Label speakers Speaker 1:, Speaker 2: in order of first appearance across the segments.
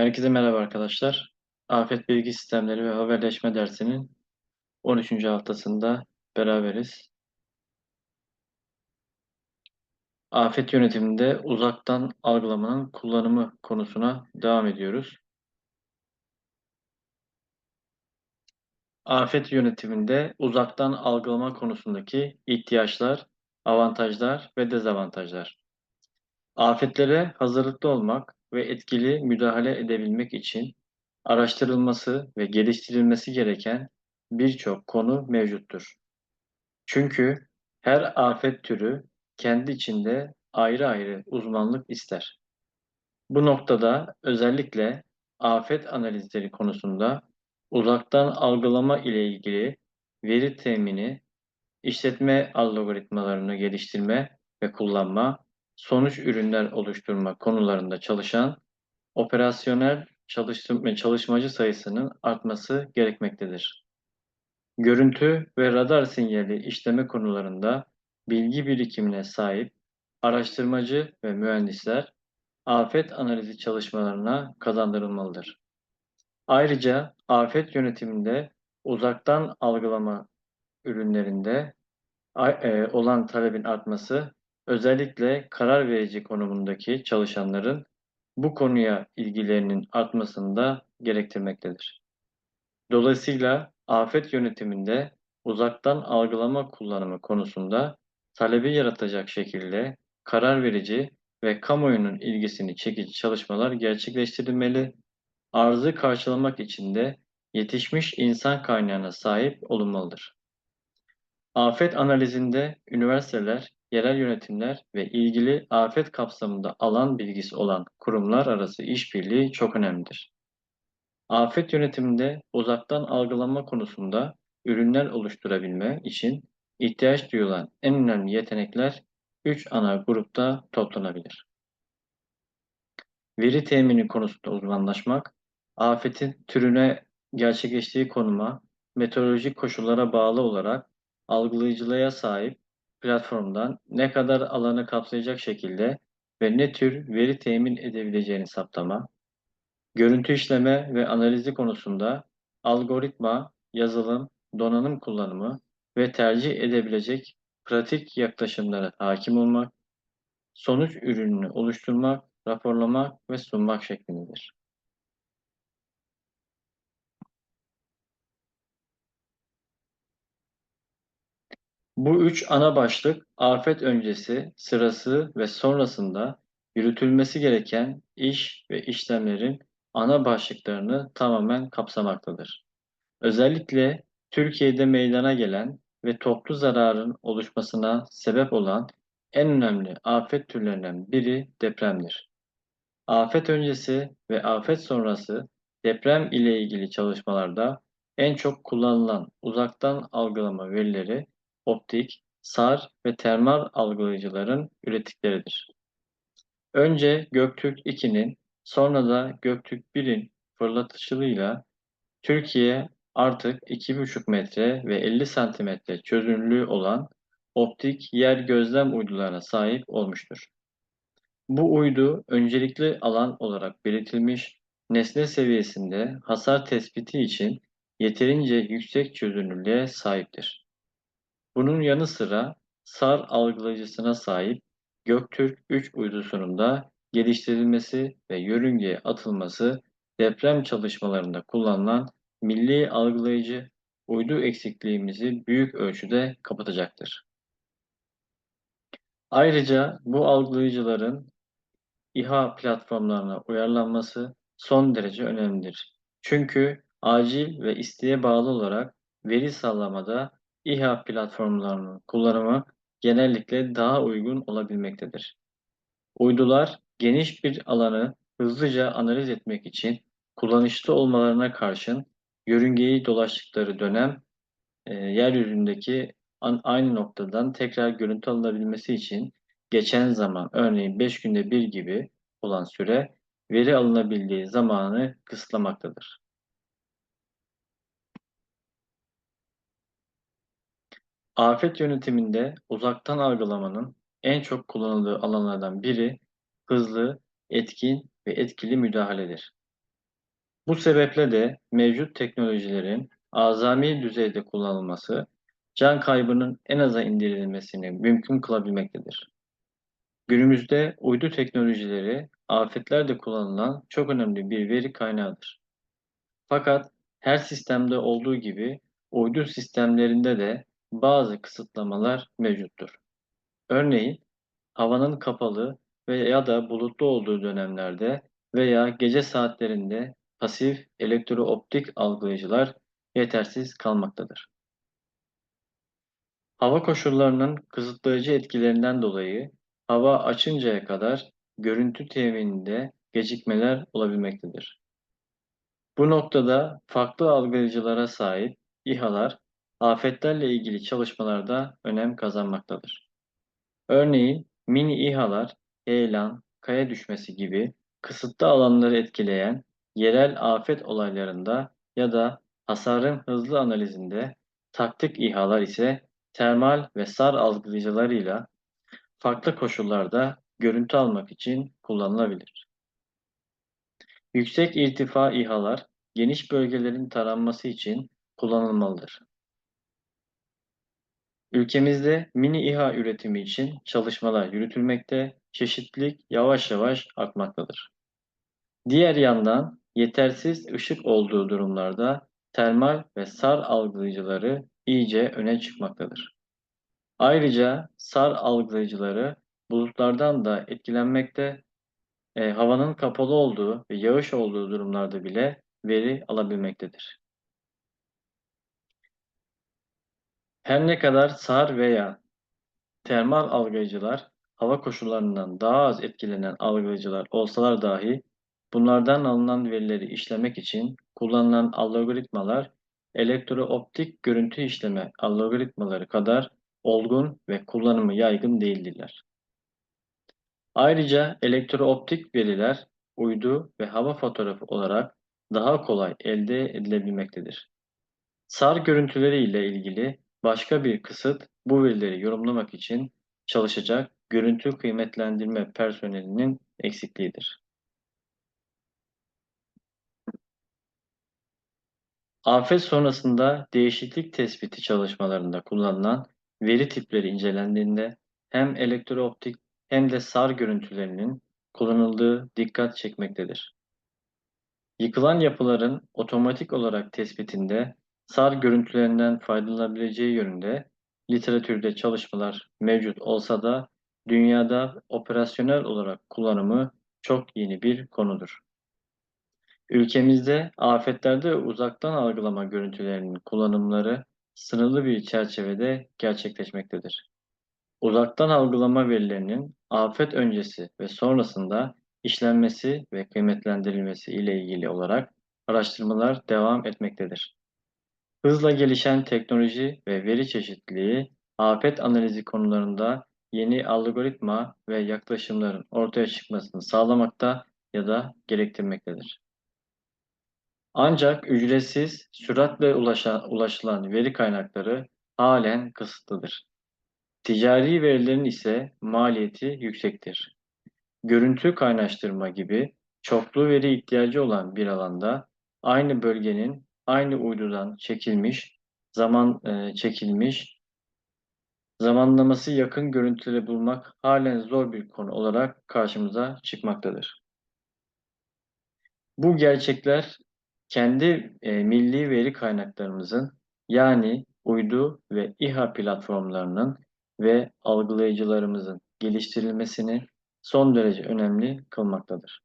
Speaker 1: Herkese merhaba arkadaşlar. Afet Bilgi Sistemleri ve Haberleşme dersinin 13. haftasında beraberiz. Afet yönetiminde uzaktan algılamanın kullanımı konusuna devam ediyoruz. Afet yönetiminde uzaktan algılama konusundaki ihtiyaçlar, avantajlar ve dezavantajlar. Afetlere hazırlıklı olmak ve etkili müdahale edebilmek için araştırılması ve geliştirilmesi gereken birçok konu mevcuttur. Çünkü her afet türü kendi içinde ayrı ayrı uzmanlık ister. Bu noktada özellikle afet analizleri konusunda uzaktan algılama ile ilgili veri temini, işletme algoritmalarını geliştirme ve kullanma, sonuç ürünler oluşturma konularında çalışan operasyonel çalışmacı sayısının artması gerekmektedir. Görüntü ve radar sinyali işleme konularında bilgi birikimine sahip araştırmacı ve mühendisler afet analizi çalışmalarına kazandırılmalıdır. Ayrıca afet yönetiminde uzaktan algılama ürünlerinde e, olan talebin artması özellikle karar verici konumundaki çalışanların bu konuya ilgilerinin artmasını da gerektirmektedir. Dolayısıyla afet yönetiminde uzaktan algılama kullanımı konusunda talebi yaratacak şekilde karar verici ve kamuoyunun ilgisini çekici çalışmalar gerçekleştirilmeli, arzı karşılamak için de yetişmiş insan kaynağına sahip olunmalıdır. Afet analizinde üniversiteler, yerel yönetimler ve ilgili afet kapsamında alan bilgisi olan kurumlar arası işbirliği çok önemlidir. Afet yönetiminde uzaktan algılama konusunda ürünler oluşturabilme için ihtiyaç duyulan en önemli yetenekler üç ana grupta toplanabilir. Veri temini konusunda uzmanlaşmak, afetin türüne gerçekleştiği konuma, meteorolojik koşullara bağlı olarak algılayıcılığa sahip platformdan ne kadar alanı kapsayacak şekilde ve ne tür veri temin edebileceğini saptama, görüntü işleme ve analizi konusunda algoritma, yazılım, donanım kullanımı ve tercih edebilecek pratik yaklaşımlara hakim olmak, sonuç ürününü oluşturmak, raporlamak ve sunmak şeklindedir. Bu üç ana başlık afet öncesi, sırası ve sonrasında yürütülmesi gereken iş ve işlemlerin ana başlıklarını tamamen kapsamaktadır. Özellikle Türkiye'de meydana gelen ve toplu zararın oluşmasına sebep olan en önemli afet türlerinden biri depremdir. Afet öncesi ve afet sonrası deprem ile ilgili çalışmalarda en çok kullanılan uzaktan algılama verileri optik, SAR ve termal algılayıcıların ürettikleridir. Önce Göktürk 2'nin sonra da Göktürk 1'in fırlatışıyla Türkiye artık 2,5 metre ve 50 santimetre çözünürlüğü olan optik yer gözlem uydularına sahip olmuştur. Bu uydu öncelikli alan olarak belirtilmiş nesne seviyesinde hasar tespiti için yeterince yüksek çözünürlüğe sahiptir. Bunun yanı sıra SAR algılayıcısına sahip Göktürk 3 uydusunun da geliştirilmesi ve yörüngeye atılması deprem çalışmalarında kullanılan milli algılayıcı uydu eksikliğimizi büyük ölçüde kapatacaktır. Ayrıca bu algılayıcıların İHA platformlarına uyarlanması son derece önemlidir. Çünkü acil ve isteğe bağlı olarak veri sağlamada İHA platformlarının kullanımı genellikle daha uygun olabilmektedir. Uydular geniş bir alanı hızlıca analiz etmek için kullanışlı olmalarına karşın yörüngeyi dolaştıkları dönem e, yeryüzündeki an, aynı noktadan tekrar görüntü alınabilmesi için geçen zaman örneğin 5 günde bir gibi olan süre veri alınabildiği zamanı kısıtlamaktadır. Afet yönetiminde uzaktan algılamanın en çok kullanıldığı alanlardan biri hızlı, etkin ve etkili müdahaledir. Bu sebeple de mevcut teknolojilerin azami düzeyde kullanılması, can kaybının en aza indirilmesini mümkün kılabilmektedir. Günümüzde uydu teknolojileri afetlerde kullanılan çok önemli bir veri kaynağıdır. Fakat her sistemde olduğu gibi uydu sistemlerinde de bazı kısıtlamalar mevcuttur. Örneğin havanın kapalı veya da bulutlu olduğu dönemlerde veya gece saatlerinde pasif elektrooptik algılayıcılar yetersiz kalmaktadır. Hava koşullarının kısıtlayıcı etkilerinden dolayı hava açıncaya kadar görüntü temininde gecikmeler olabilmektedir. Bu noktada farklı algılayıcılara sahip İHA'lar afetlerle ilgili çalışmalarda önem kazanmaktadır. Örneğin mini İHA'lar heyelan, kaya düşmesi gibi kısıtlı alanları etkileyen yerel afet olaylarında ya da hasarın hızlı analizinde taktik İHA'lar ise termal ve SAR algılayıcılarıyla farklı koşullarda görüntü almak için kullanılabilir. Yüksek irtifa İHA'lar geniş bölgelerin taranması için kullanılmalıdır. Ülkemizde mini İHA üretimi için çalışmalar yürütülmekte, çeşitlilik yavaş yavaş artmaktadır. Diğer yandan yetersiz ışık olduğu durumlarda termal ve SAR algılayıcıları iyice öne çıkmaktadır. Ayrıca SAR algılayıcıları bulutlardan da etkilenmekte, e, havanın kapalı olduğu ve yağış olduğu durumlarda bile veri alabilmektedir. Her ne kadar SAR veya termal algılayıcılar hava koşullarından daha az etkilenen algılayıcılar olsalar dahi bunlardan alınan verileri işlemek için kullanılan algoritmalar elektrooptik görüntü işleme algoritmaları kadar olgun ve kullanımı yaygın değildirler. Ayrıca elektrooptik veriler uydu ve hava fotoğrafı olarak daha kolay elde edilebilmektedir. SAR görüntüleri ile ilgili başka bir kısıt bu verileri yorumlamak için çalışacak görüntü kıymetlendirme personelinin eksikliğidir. Afet sonrasında değişiklik tespiti çalışmalarında kullanılan veri tipleri incelendiğinde hem elektrooptik hem de SAR görüntülerinin kullanıldığı dikkat çekmektedir. Yıkılan yapıların otomatik olarak tespitinde SAR görüntülerinden faydalanabileceği yönünde literatürde çalışmalar mevcut olsa da dünyada operasyonel olarak kullanımı çok yeni bir konudur. Ülkemizde afetlerde uzaktan algılama görüntülerinin kullanımları sınırlı bir çerçevede gerçekleşmektedir. Uzaktan algılama verilerinin afet öncesi ve sonrasında işlenmesi ve kıymetlendirilmesi ile ilgili olarak araştırmalar devam etmektedir. Hızla gelişen teknoloji ve veri çeşitliliği afet analizi konularında yeni algoritma ve yaklaşımların ortaya çıkmasını sağlamakta ya da gerektirmektedir. Ancak ücretsiz, süratle ulaşan, ulaşılan veri kaynakları halen kısıtlıdır. Ticari verilerin ise maliyeti yüksektir. Görüntü kaynaştırma gibi çoklu veri ihtiyacı olan bir alanda aynı bölgenin aynı uydudan çekilmiş, zaman e, çekilmiş, zamanlaması yakın görüntüleri bulmak halen zor bir konu olarak karşımıza çıkmaktadır. Bu gerçekler kendi e, milli veri kaynaklarımızın yani uydu ve İHA platformlarının ve algılayıcılarımızın geliştirilmesini son derece önemli kılmaktadır.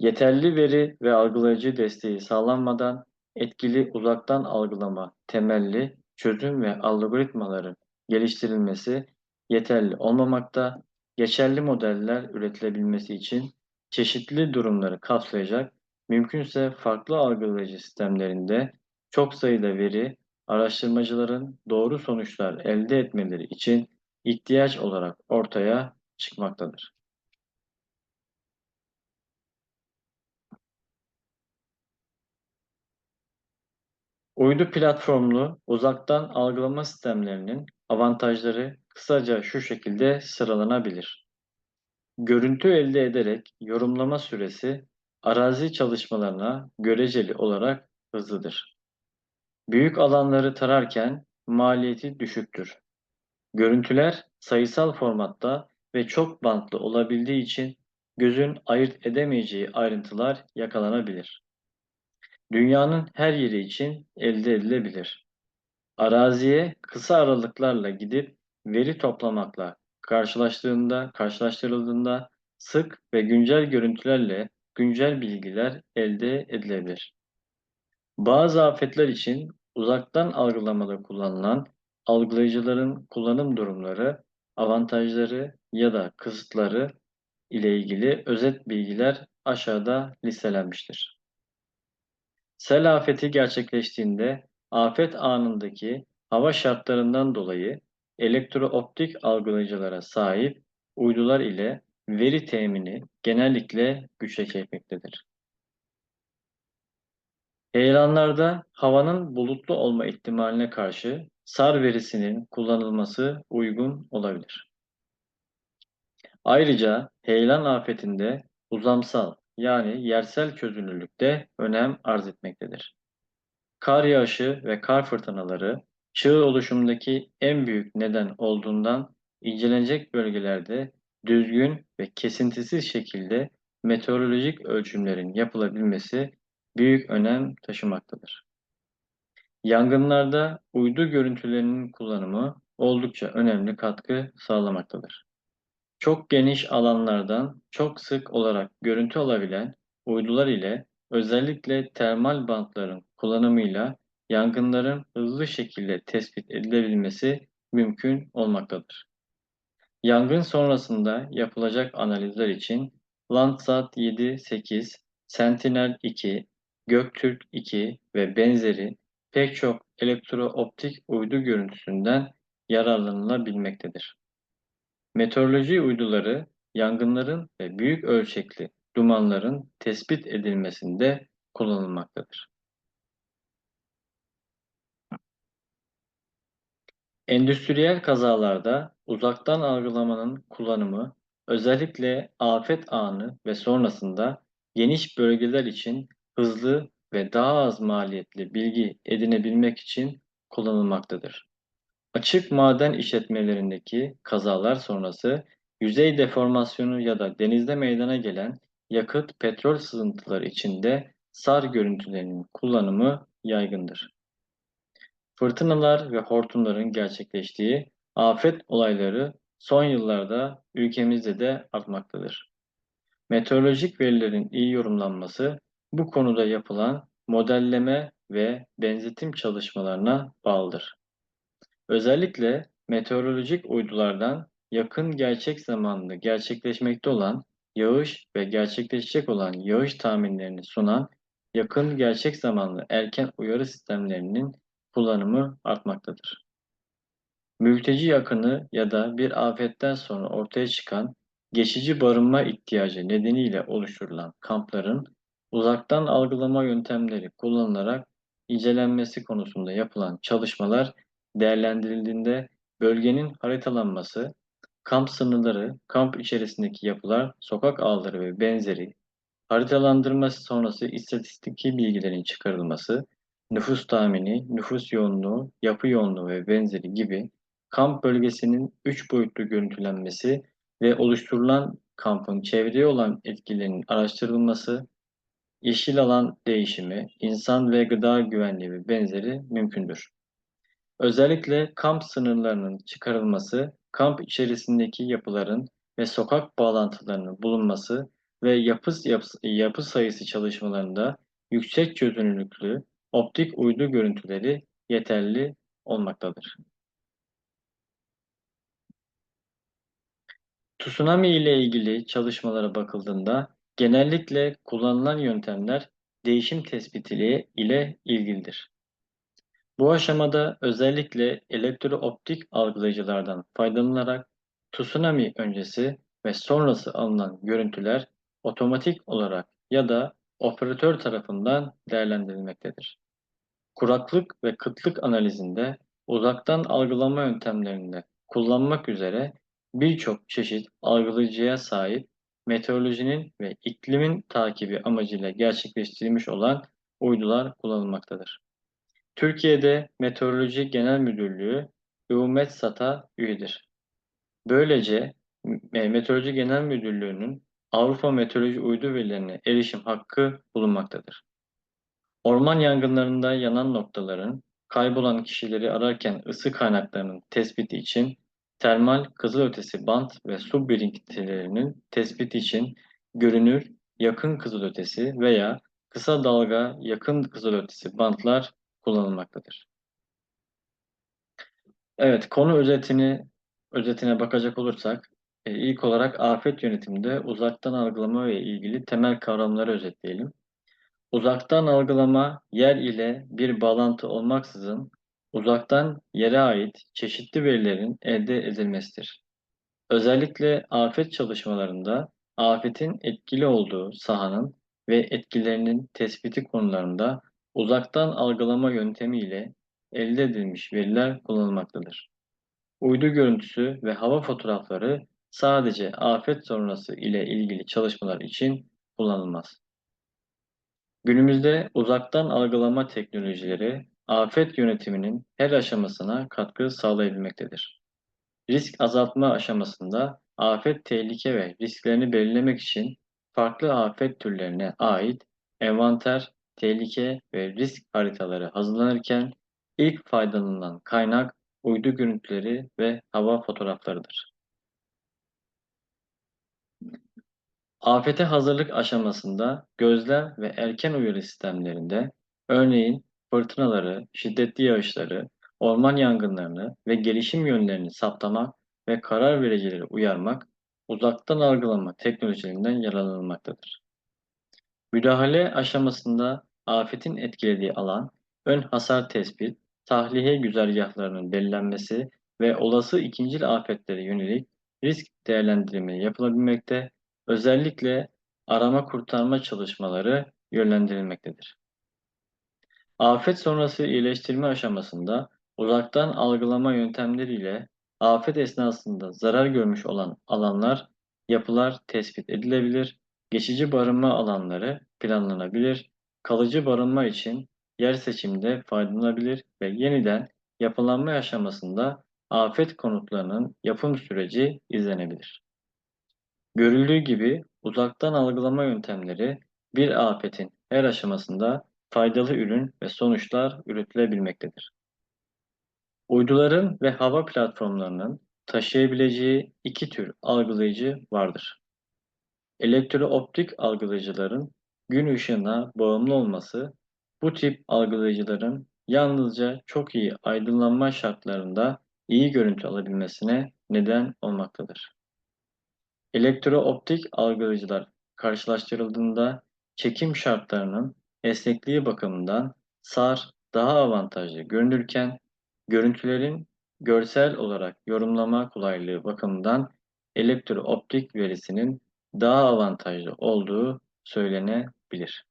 Speaker 1: Yeterli veri ve algılayıcı desteği sağlanmadan etkili uzaktan algılama temelli çözüm ve algoritmaların geliştirilmesi yeterli olmamakta, geçerli modeller üretilebilmesi için çeşitli durumları kapsayacak, mümkünse farklı algılayıcı sistemlerinde çok sayıda veri, araştırmacıların doğru sonuçlar elde etmeleri için ihtiyaç olarak ortaya çıkmaktadır. Uydu platformlu uzaktan algılama sistemlerinin avantajları kısaca şu şekilde sıralanabilir. Görüntü elde ederek yorumlama süresi arazi çalışmalarına göreceli olarak hızlıdır. Büyük alanları tararken maliyeti düşüktür. Görüntüler sayısal formatta ve çok bantlı olabildiği için gözün ayırt edemeyeceği ayrıntılar yakalanabilir. Dünyanın her yeri için elde edilebilir. Araziye kısa aralıklarla gidip veri toplamakla karşılaştığında, karşılaştırıldığında sık ve güncel görüntülerle güncel bilgiler elde edilebilir. Bazı afetler için uzaktan algılamada kullanılan algılayıcıların kullanım durumları, avantajları ya da kısıtları ile ilgili özet bilgiler aşağıda listelenmiştir. Sel afeti gerçekleştiğinde afet anındaki hava şartlarından dolayı elektrooptik algılayıcılara sahip uydular ile veri temini genellikle güçleşmektedir. Heyelanlarda havanın bulutlu olma ihtimaline karşı SAR verisinin kullanılması uygun olabilir. Ayrıca heyelan afetinde uzamsal yani yersel çözünürlük de önem arz etmektedir. Kar yağışı ve kar fırtınaları çığ oluşumundaki en büyük neden olduğundan incelenecek bölgelerde düzgün ve kesintisiz şekilde meteorolojik ölçümlerin yapılabilmesi büyük önem taşımaktadır. Yangınlarda uydu görüntülerinin kullanımı oldukça önemli katkı sağlamaktadır. Çok geniş alanlardan çok sık olarak görüntü alabilen uydular ile özellikle termal bantların kullanımıyla yangınların hızlı şekilde tespit edilebilmesi mümkün olmaktadır. Yangın sonrasında yapılacak analizler için Landsat 7-8, Sentinel-2, Göktürk 2 ve benzeri pek çok elektrooptik uydu görüntüsünden yararlanılabilmektedir. Meteoroloji uyduları yangınların ve büyük ölçekli dumanların tespit edilmesinde kullanılmaktadır. Endüstriyel kazalarda uzaktan algılamanın kullanımı özellikle afet anı ve sonrasında geniş bölgeler için hızlı ve daha az maliyetli bilgi edinebilmek için kullanılmaktadır. Açık maden işletmelerindeki kazalar sonrası yüzey deformasyonu ya da denizde meydana gelen yakıt petrol sızıntıları içinde SAR görüntülerinin kullanımı yaygındır. Fırtınalar ve hortumların gerçekleştiği afet olayları son yıllarda ülkemizde de artmaktadır. Meteorolojik verilerin iyi yorumlanması bu konuda yapılan modelleme ve benzetim çalışmalarına bağlıdır. Özellikle meteorolojik uydulardan yakın gerçek zamanlı gerçekleşmekte olan yağış ve gerçekleşecek olan yağış tahminlerini sunan yakın gerçek zamanlı erken uyarı sistemlerinin kullanımı artmaktadır. Mülteci yakını ya da bir afetten sonra ortaya çıkan geçici barınma ihtiyacı nedeniyle oluşturulan kampların uzaktan algılama yöntemleri kullanılarak incelenmesi konusunda yapılan çalışmalar değerlendirildiğinde bölgenin haritalanması, kamp sınırları, kamp içerisindeki yapılar, sokak ağları ve benzeri haritalandırması sonrası istatistiki bilgilerin çıkarılması, nüfus tahmini, nüfus yoğunluğu, yapı yoğunluğu ve benzeri gibi kamp bölgesinin üç boyutlu görüntülenmesi ve oluşturulan kampın çevreye olan etkilerinin araştırılması, yeşil alan değişimi, insan ve gıda güvenliği ve benzeri mümkündür. Özellikle kamp sınırlarının çıkarılması, kamp içerisindeki yapıların ve sokak bağlantılarının bulunması ve yapı, yapı, yapı sayısı çalışmalarında yüksek çözünürlüklü optik uydu görüntüleri yeterli olmaktadır. Tsunami ile ilgili çalışmalara bakıldığında genellikle kullanılan yöntemler değişim tespiti ile ilgilidir. Bu aşamada özellikle elektrooptik algılayıcılardan faydalanılarak tsunami öncesi ve sonrası alınan görüntüler otomatik olarak ya da operatör tarafından değerlendirilmektedir. Kuraklık ve kıtlık analizinde uzaktan algılama yöntemlerinde kullanmak üzere birçok çeşit algılayıcıya sahip meteorolojinin ve iklimin takibi amacıyla gerçekleştirilmiş olan uydular kullanılmaktadır. Türkiye'de Meteoroloji Genel Müdürlüğü EUMETSAT'a üyedir. Böylece Meteoroloji Genel Müdürlüğü'nün Avrupa Meteoroloji Uydu verilerine erişim hakkı bulunmaktadır. Orman yangınlarında yanan noktaların kaybolan kişileri ararken ısı kaynaklarının tespiti için termal kızılötesi bant ve su birikintilerinin tespiti için görünür yakın kızılötesi veya kısa dalga yakın kızılötesi bantlar kullanılmaktadır. Evet, konu özetini özetine bakacak olursak, e, ilk olarak afet yönetiminde uzaktan algılama ve ilgili temel kavramları özetleyelim. Uzaktan algılama, yer ile bir bağlantı olmaksızın uzaktan yere ait çeşitli verilerin elde edilmesidir. Özellikle afet çalışmalarında afetin etkili olduğu sahanın ve etkilerinin tespiti konularında uzaktan algılama yöntemi ile elde edilmiş veriler kullanılmaktadır. Uydu görüntüsü ve hava fotoğrafları sadece afet sonrası ile ilgili çalışmalar için kullanılmaz. Günümüzde uzaktan algılama teknolojileri afet yönetiminin her aşamasına katkı sağlayabilmektedir. Risk azaltma aşamasında afet tehlike ve risklerini belirlemek için farklı afet türlerine ait envanter, tehlike ve risk haritaları hazırlanırken ilk faydalanılan kaynak uydu görüntüleri ve hava fotoğraflarıdır. Afete hazırlık aşamasında gözlem ve erken uyarı sistemlerinde örneğin fırtınaları, şiddetli yağışları, orman yangınlarını ve gelişim yönlerini saptamak ve karar vericileri uyarmak uzaktan algılama teknolojilerinden yararlanılmaktadır. Müdahale aşamasında afetin etkilediği alan, ön hasar tespit, tahliye güzergahlarının belirlenmesi ve olası ikincil afetlere yönelik risk değerlendirmeleri yapılabilmekte, özellikle arama kurtarma çalışmaları yönlendirilmektedir. Afet sonrası iyileştirme aşamasında uzaktan algılama yöntemleriyle afet esnasında zarar görmüş olan alanlar, yapılar tespit edilebilir, geçici barınma alanları planlanabilir, kalıcı barınma için yer seçimde faydalanabilir ve yeniden yapılanma aşamasında afet konutlarının yapım süreci izlenebilir. Görüldüğü gibi uzaktan algılama yöntemleri bir afetin her aşamasında faydalı ürün ve sonuçlar üretilebilmektedir. Uyduların ve hava platformlarının taşıyabileceği iki tür algılayıcı vardır. Elektrooptik algılayıcıların gün ışığına bağımlı olması bu tip algılayıcıların yalnızca çok iyi aydınlanma şartlarında iyi görüntü alabilmesine neden olmaktadır. Elektrooptik algılayıcılar karşılaştırıldığında çekim şartlarının esnekliği bakımından SAR daha avantajlı görünürken görüntülerin görsel olarak yorumlama kolaylığı bakımından elektrooptik verisinin daha avantajlı olduğu söylenebilir.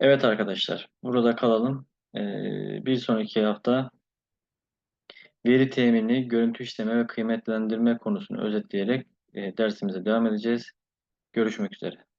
Speaker 1: Evet arkadaşlar, burada kalalım. Ee, bir sonraki hafta veri temini, görüntü işleme ve kıymetlendirme konusunu özetleyerek e, dersimize devam edeceğiz. Görüşmek üzere.